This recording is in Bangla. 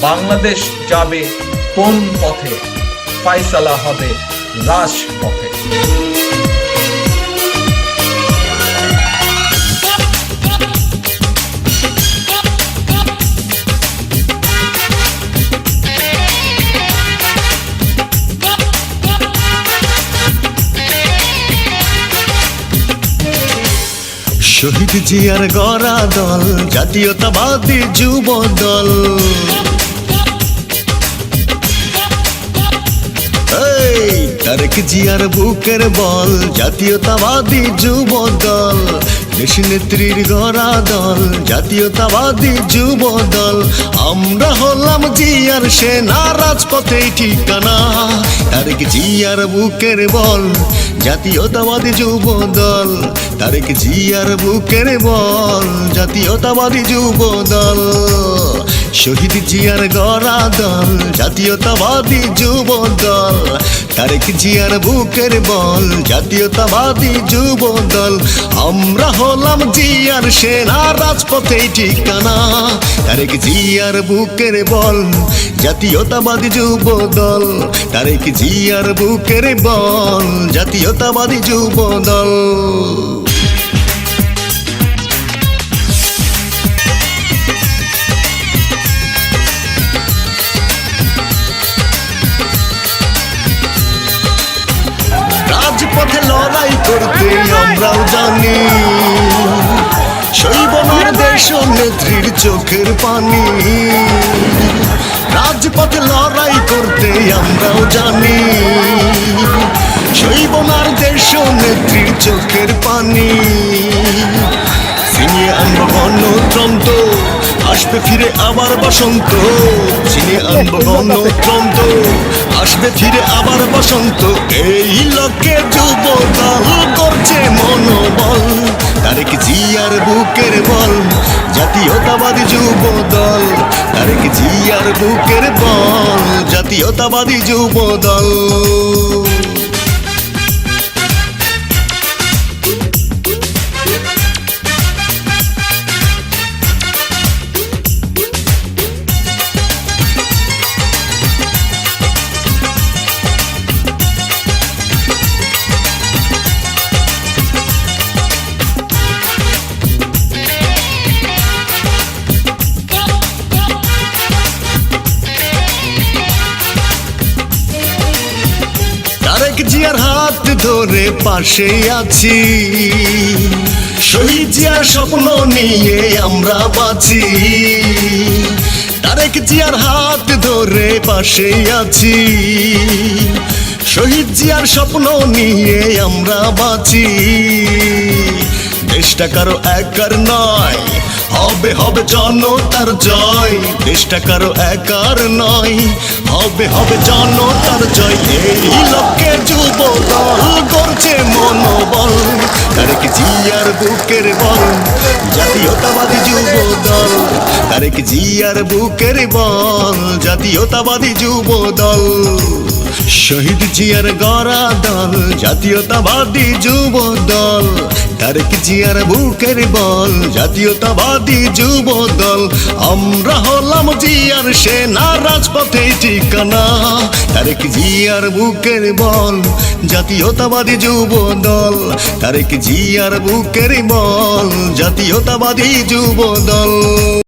বাংলাদেশ যাবে কোন পথে? ফাইসালা হবে রাজপথে। শহীদ জিয়ার গড়া দল জাতীয়তাবাদী যুব দল। তারেক জিয়ার বুকের বল, জাতীয়তাবাদী যুব দল দেশ নেত্রীর গড়া দল, জাতীয়তাবাদী যুব দল আমরা হলাম জিয়ার সেনা, রাজপথে ঠিকানা। তারেক জিয়ার বুকের বল, জাতীয়তাবাদী যুব দল তারেক জিয়ার বুকের বল, জাতীয়তাবাদী যুব দল শহীদ জিয়ার গড়া দল, জাতীয়তাবাদী যুব দল, তারেক জিয়ার বুকের বল, জাতীয়তাবাদী যুব দল। আমরা হলাম জিয়ার সেনা রাজপথে ঠিকানা তারেক জিয়ার বুকের বল, জাতীয়তাবাদী যুব দল। তারেক জিয়ার বুকের বল, জাতীয়তাবাদী যুব দল। আমরাও জানি। শৈবনার দেশ নেত্রীর চোখের পানি। রাজপথে লড়াই করতে আমরাও জানি। শৈবনার দেশ নেত্রীর চোখের পানি। ছিনিয়ে আনব গণতন্ত্র, আসবে ফিরে আবার বসন্ত। ছিনিয়ে আনব গণতন্ত্র, আসবে ফিরে আবার বসন্ত। এই লক্ষ্যে যুব দল করছে মনোবল তারেক জিয়ার বুকের বল জাতীয়তাবাদী যুব দল তারেক জিয়ার বুকের বল জাতীয়তাবাদী যুব দল জিয়ার হাত ধরে পাশে আছি। শহীদ জিয়ার স্বপ্ন নিয়ে আমরা বাঁচি। তারেক জিয়ার হাত ধরে পাশে আছি। শহীদ জিয়ার স্বপ্ন নিয়ে আমরা বাঁচি। দেশটা কারও একার নয় হবে হবে জনতার জয়। দেশটা কারও একার নয়। হবে হবে জনতার জয়। এই লক্ষ্যে যুব দল করছে মনোবল। তারেক জিয়ার বুকের বল, জাতীয়তাবাদী যুব দল তারেক জিয়ার বুকের বল, জাতীয়তাবাদী যুব দল শহীদ জিয়ার গড়া দল, জাতীয়তাবাদী যুব দল তারেক জিয়ার বুকের বল? জাতীয়তাবাদী যুব দল আমরা হলাম জিয়ার সেনা রাজপথে ঠিকানা। তারেক জিয়ার বুকের বল? জাতীয়তাবাদী যুব দল তারেক জিয়ার বুকের বল? জাতীয়তাবাদী যুব দল